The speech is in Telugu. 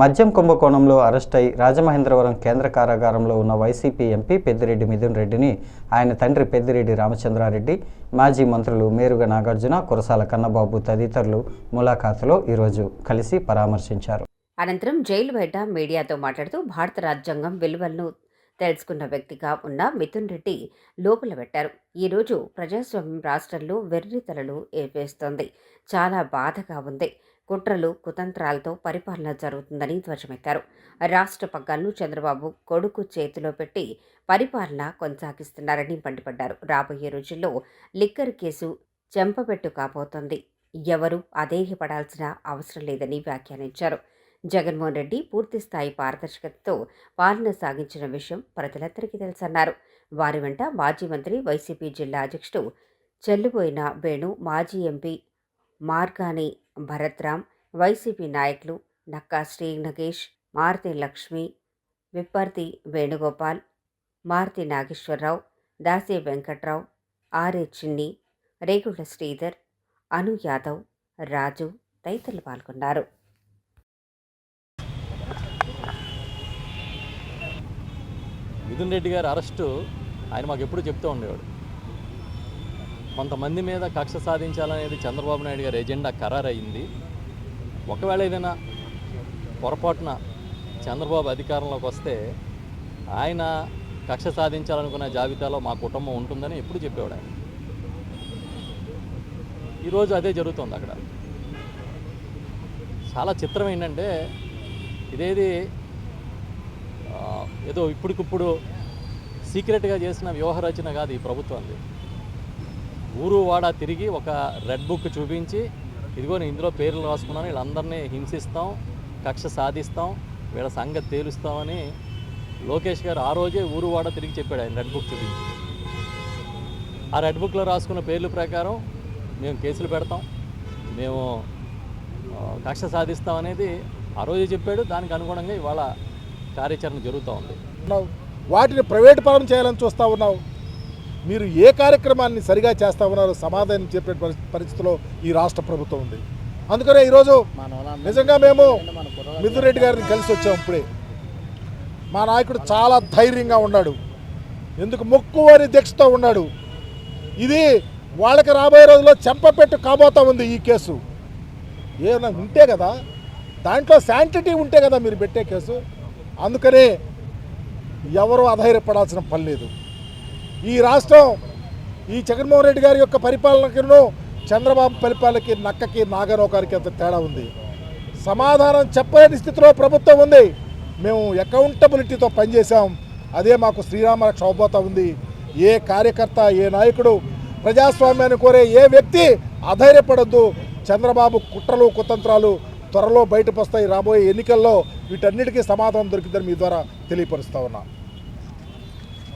మద్యం కుంభకోణంలో అరెస్ట్ అయి రాజమహేంద్రవరం కేంద్ర కారాగారంలో ఉన్న వైసీపీ ఎంపీ పెద్దిరెడ్డి మిథున్ రెడ్డిని ఆయన తండ్రి పెద్దిరెడ్డి రామచంద్రారెడ్డి మాజీ మంత్రులు మేరుగ నాగార్జున కురసాల కన్నబాబు తదితరులు ములాఖాతులో ఈరోజు కలిసి పరామర్శించారు. అనంతరం జైలు బయట మీడియాతో మాట్లాడుతూ భారత రాజ్యాంగం విలువలను తెలుసుకున్న వ్యక్తిగా ఉన్న మిథున్ రెడ్డి లోపల పెట్టారు. ఈరోజు ప్రజాస్వామ్యం రాష్ట్రంలో వెర్రితలలు ఏపేస్తోంది. చాలా బాధగా ఉంది. కుట్రలు కుతంత్రాలతో పరిపాలన జరుగుతుందని ధ్వజమెత్తారు. రాష్ట్ర పగ్గాలను చంద్రబాబు కొడుకు చేతిలో పెట్టి పరిపాలన కొనసాగిస్తున్నారని మండిపడ్డారు. రాబోయే రోజుల్లో లిక్కర్ కేసు చెంపబెట్టు కాబోతోంది. ఎవరు అదేహపడాల్సిన అవసరం లేదని వ్యాఖ్యానించారు. జగన్మోహన్ రెడ్డి పూర్తిస్థాయి పారదర్శకతతో పాలన సాగించిన విషయం ప్రజలందరికీ తెలుసన్నారు. వారి వెంట మాజీ మంత్రి వైసీపీ జిల్లా అధ్యక్షుడు చెల్లిపోయిన వేణు మాజీ ఎంపీ మార్గాని భరత్రామ్ వైసీపీ నాయకులు నక్కా శ్రీ నగేష్ మారుతి లక్ష్మి విప్పర్తి వేణుగోపాల్ మారుతి నాగేశ్వరరావు దాసే వెంకట్రావు ఆర్ఏ చిన్ని రేగుళ్ళ శ్రీధర్ అను యాదవ్ రాజు తదితరులు పాల్గొన్నారు. మిథున్ రెడ్డి గారి అరెస్టు ఆయన మాకు ఎప్పుడు చెప్తూ ఉండేవాడు. కొంతమంది మీద కక్ష సాధించాలనేది చంద్రబాబు నాయుడు గారి ఎజెండా ఖరారయింది ఒకవేళ ఏదైనా పొరపాటున చంద్రబాబు అధికారంలోకి వస్తే ఆయన కక్ష సాధించాలనుకున్న జాబితాలో మా కుటుంబం ఉంటుందని ఎప్పుడు చెప్పేవాడు ఆయన. ఈరోజు అదే జరుగుతుంది అక్కడ. చాలా చిత్రం ఏంటంటే ఇదేది ఏదో ఇప్పటికిప్పుడు సీక్రెట్గా చేసిన వ్యూహ రచన కాదు ఈ ప్రభుత్వంది. ఊరు వాడ తిరిగి ఒక రెడ్ బుక్ చూపించి ఇదిగో నేను ఇందులో పేర్లు రాసుకున్నాను వీళ్ళందరినీ హింసిస్తాం కక్ష సాధిస్తాం వీళ్ళ సంగతి తేలుస్తామని లోకేష్ గారు ఆ రోజే ఊరు వాడ తిరిగి చెప్పాడు ఆయన రెడ్ బుక్ చూపించి. ఆ రెడ్ బుక్లో రాసుకున్న పేర్ల ప్రకారం మేము కేసులు పెడతాం మేము కక్ష సాధిస్తాం అనేది ఆ రోజే చెప్పాడు దానికి అనుగుణంగా ఇవాళ కార్యాచరణ జరుగుతూ ఉంది. వాటిని ప్రైవేట్ పరం చేయాలని చూస్తూ ఉన్నావు. మీరు ఏ కార్యక్రమాన్ని సరిగా చేస్తా ఉన్నారు సమాధానం చెప్పే పరి- పరిస్థితిలో ఈ రాష్ట్ర ప్రభుత్వం ఉంది. అందుకనే ఈరోజు నిజంగా మేము మిథున్ రెడ్డి గారిని కలిసి వచ్చాం ఇప్పుడే. మా నాయకుడు చాలా ధైర్యంగా ఉన్నాడు. ఎందుకు మొక్కువని దీక్షతో ఉన్నాడు. ఇది వాళ్ళకి రాబోయే రోజుల్లో చెంపపెట్టు కాబోతా ఉంది ఈ కేసు. ఏమైనా ఉంటే కదా దాంట్లో శాంటిటీ ఉంటే కదా మీరు పెట్టే కేసు. అందుకనే ఎవరు అధైర్యపడాల్సిన పని లేదు. ఈ రాష్ట్రం ఈ జగన్మోహన్ రెడ్డి గారి యొక్క పరిపాలనకును చంద్రబాబు పరిపాలనకి నక్కకి నాగనోకానికి అంత తేడా ఉంది. సమాధానం చెప్పలేని స్థితిలో ప్రభుత్వం ఉంది. మేము అకౌంటబిలిటీతో పనిచేశాం. అదే మాకు శ్రీరామ రక్ష ఉంది. ఏ కార్యకర్త ఏ నాయకుడు ప్రజాస్వామ్యాన్ని కోరే ఏ వ్యక్తి అధైర్యపడద్దు. చంద్రబాబు కుట్రలు కుతంత్రాలు త్వరలో బయటకు వస్తాయి రాబోయే ఎన్నికల్లో. వీటన్నిటికీ సమాధానం దొరికిందని మీ ద్వారా తెలియపరుస్తా ఉన్నా.